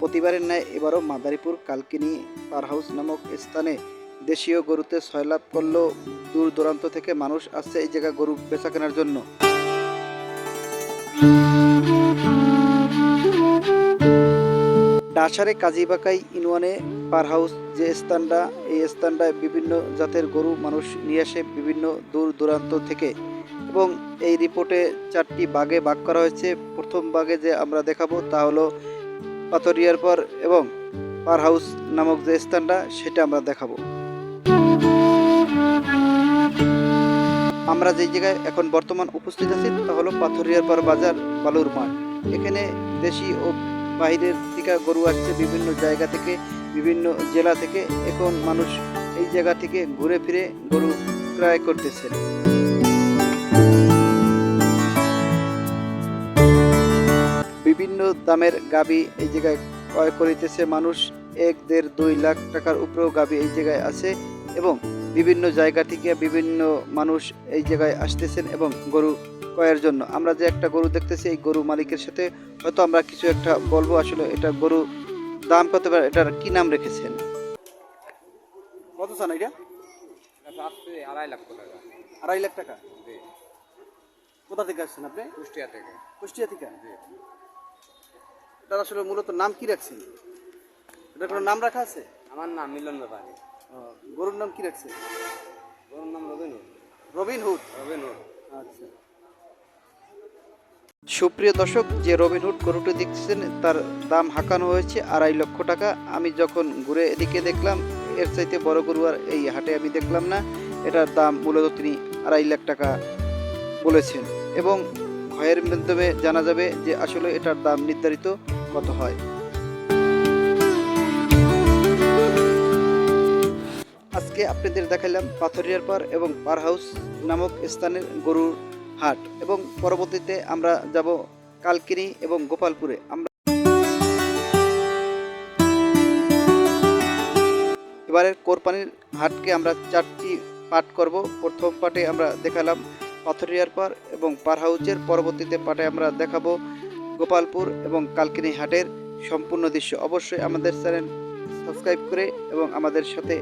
প্রতিবারের ন্যায় এবারও মাদারীপুর কালকিনি পার হাউস নামক স্থানে দেশীয় গরুতে সয়লাভ করলেও দূর দূরান্ত থেকে মানুষ আসছে এই জায়গায় গরু বেচা কেনার জন্য। ডাসারে কাজীবাকাই ইনওয়ানে পার হাউস যে স্থানটা, এই স্থানটায় বিভিন্ন জাতের গরু মানুষ নিয়ে আসে বিভিন্ন দূর দূরান্ত থেকে। এবং এই রিপোর্টে চারটি বাগে ভাগ করা হয়েছে। প্রথম বাগে যে আমরা দেখাবো তা হলো পাথরিয়ার পর এবং পার হাউস নামক যে স্থানটা, সেটা আমরা দেখাবো। আমরা যে জায়গায় এখন বর্তমান উপস্থিত আছি, তা হলো পাথরিয়ার পর বাজার বালুর মাঠ। এখানে দেশি ও বাইরের থেকে গরু আসছে বিভিন্ন জায়গা থেকে, বিভিন্ন জেলা থেকে এখন মানুষ এই জায়গা থেকে ঘুরে ফিরে গরু ক্রয় করতেছে। বিভিন্ন দামের গাবি এই জায়গায় ক্রয় করিতেছে। মানুষ এক দেড় দুই লাখ টাকার উপরেও গাবি এই জায়গায় আছে এবং বিভিন্ন জায়গা থেকে বিভিন্ন মানুষ এই জায়গায় আসতেছেন এবং গরু ক্রয়ের জন্য। আমরা যে একটা গরু দেখতেছি এই গরু মালিকের সাথে হয়তো আমরা কিছু একটা বলব। আসলে এটা গরু দাম কত এটার কি নাম রেখেছেন? কত চান এটা? এটা আড়াই লাখ টাকা। আড়াই লাখ টাকা? কোথা থেকে আসছেন আপনি? কুষ্টিয়া থেকে। কুষ্টিয়া থেকে? জি এটার আসলে মূলত নাম কি রাখছেন? এটা কোনো নাম রাখা আছে? আমার নাম মিলন ব্যাপারী গরুর নাম কি রাখছেন? গরুর নাম রবিনুর রবিন হুড? রবিনুর আচ্ছা। সুপ্রিয় দর্শক যে রবিনহুড গরুটি দেখছেন তার দাম হাঁকানো হয়েছে আড়াই লক্ষ টাকা। আমি যখন ঘুরে এদিকে দেখলাম এর চাইতে বড় গরু আর এই হাটে আমি দেখলাম না। এটার দাম মূলত তিনি আড়াই লাখ টাকা বলেছেন। এবং ভয়ের মাধ্যমে জানা যাবে যে আসলে এটার দাম নির্ধারিত কত হয়? আজকে আপনাদের দেখাইলাম পাথরিয়ার পার এবং পার হাউস নামক স্থানের গরুর হাট এবং পরবর্তীতে আমরা যাব কালকিনি এবং গোপালপুরে। আমরা এবারের কোরপানির হাটকে আমরা চারটি পাঠ করব। প্রথম পাটে আমরা দেখালাম পাথরিয়ার পার এবং পার হাউসের পরবর্তীতে পাটে আমরা দেখাবো গোপালপুর এবং কালকিনি হাটের সম্পূর্ণ দৃশ্য অবশ্যই আমাদের চ্যানেল সাবস্ক্রাইব করে এবং আমাদের সাথে